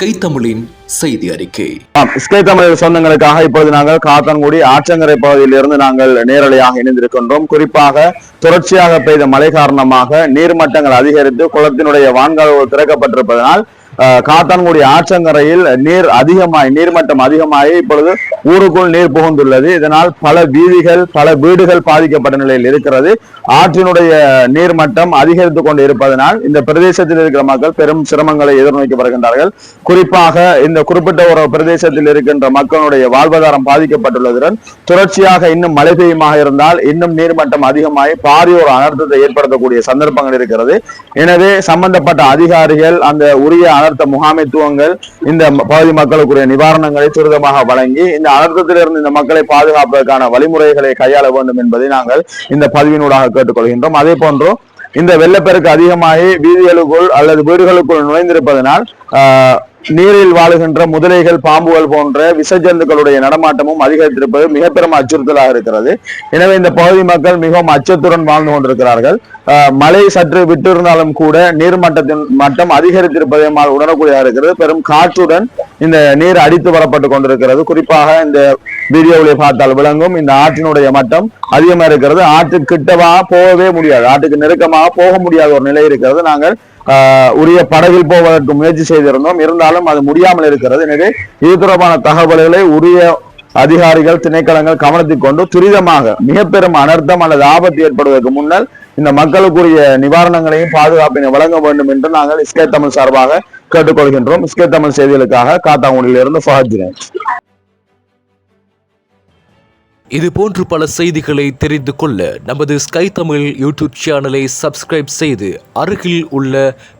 Sky தமிழின் செய்தி அறிக்கை. ஸ்கை தமிழ் சொந்தங்களுக்காக இப்போது நாங்கள் காத்தன்குடி ஆற்றங்கரை பகுதியிலிருந்து நாங்கள் நேரலையாக இணைந்திருக்கின்றோம். குறிப்பாக தொடர்ச்சியாக பெய்த மழை காரணமாக நீர்மட்டங்கள் அதிகரித்து குளத்தினுடைய வான்கதவு திறக்கப்பட்டிருப்பதனால் காத்தான்குடி ஆற்றங்கரையில் நீர் அதிகமாய் நீர்மட்டம் அதிகமாகி இப்பொழுது ஊருக்குள் நீர் புகுந்துள்ளது. இதனால் பல வீதிகள் பல வீடுகள் பாதிக்கப்பட்ட நிலையில் இருக்கிறது. ஆற்றினுடைய நீர்மட்டம் அதிகரித்துக் கொண்டு இருப்பதனால் இந்த பிரதேசத்தில் இருக்கிற மக்கள் பெரும் சிரமங்களை எதிர்நோக்கி வருகின்றார்கள். குறிப்பாக இந்த குறிப்பிட்ட ஒரு பிரதேசத்தில் இருக்கின்ற மக்களுடைய வாழ்வாதாரம் பாதிக்கப்பட்டுள்ளதுடன் தொடர்ச்சியாக இன்னும் மழை பெய்யுமாக இருந்தால் இன்னும் நீர்மட்டம் அதிகமாகி பாரிய ஒரு அனர்த்தத்தை ஏற்படுத்தக்கூடிய சந்தர்ப்பங்கள் இருக்கிறது. எனவே சம்பந்தப்பட்ட அதிகாரிகள் அந்த உரிய அனர்த்த முகாமைத்துவங்கள் இந்த பகுதி மக்களுக்குரிய நிவாரணங்களை துரிதமாக வழங்கி இந்த அனர்த்தத்திலிருந்து இந்த மக்களை பாதுகாப்பதற்கான வழிமுறைகளை கையாள வேண்டும் என்பதை நாங்கள் இந்த பதிவினூடாக கேட்டுக்கொள்கின்றோம். அதே போன்று இந்த வெள்ளப்பெருக்கு அதிகமாகி வீதிகளுக்குள் அல்லது வீடுகளுக்குள் நுழைந்திருப்பதனால் ஆஹ், நீரில் வாழுகின்ற முதலைகள் பாம்புகள் போன்ற விசஜந்துக்களுடைய நடமாட்டமும் அதிகரித்திருப்பது மிக பெரும் அச்சுறுத்தலாக இருக்கிறது. எனவே இந்த பகுதி மக்கள் மிகவும் அச்சத்துடன் வாழ்ந்து கொண்டிருக்கிறார்கள். மழை சற்று விட்டிருந்தாலும் கூட நீர்மட்டத்தின் மட்டம் அதிகரித்திருப்பதை நம்மால் உணரக்கூடியதாக இருக்கிறது. பெரும் காற்றுடன் இந்த நீர் அடித்து வரப்பட்டு கொண்டிருக்கிறது. குறிப்பாக இந்த வீடியோவிலே பார்த்தால் விளங்கும் இந்த ஆற்றினுடைய மட்டம் அதிகமாக இருக்கிறது. ஆற்றுக்கு கிட்டவா போகவே முடியாது. ஆற்றுக்கு நெருக்கமாக போக முடியாத ஒரு நிலை இருக்கிறது. நாங்கள் உரிய படகில் போவதற்கு முயற்சி செய்திருந்தோம். இருந்தாலும் அது முடியாமல் இருக்கிறது. எனவே இது தொடர்பான தகவல்களை உரிய அதிகாரிகள் திணைக்களங்கள் கவனத்தில் கொண்டு துரிதமாக மிக பெரும் அனர்த்தம் அல்லது ஆபத்து ஏற்படுவதற்கு முன்னர் இந்த மக்களுக்குரிய நிவாரணங்களையும் பாதுகாப்பினை வழங்க வேண்டும் என்று நாங்கள் இஸ்கே தமிழ் சார்பாக கேட்டுக்கொள்கின்றோம். இஸ்கே தமிழ் செய்திகளுக்காக காத்தாங்குடியிலிருந்து ஃபஹத் தினேஷ் இது போன்று பல செய்திகளை தெரிந்து கொள்ள நமது ஸ்கை தமிழ் யூடியூப் சேனலை சப்ஸ்கிரைப் செய்து அருகில் உள்ள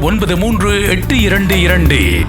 ஒன்பது மூன்று எட்டு இரண்டு இரண்டு.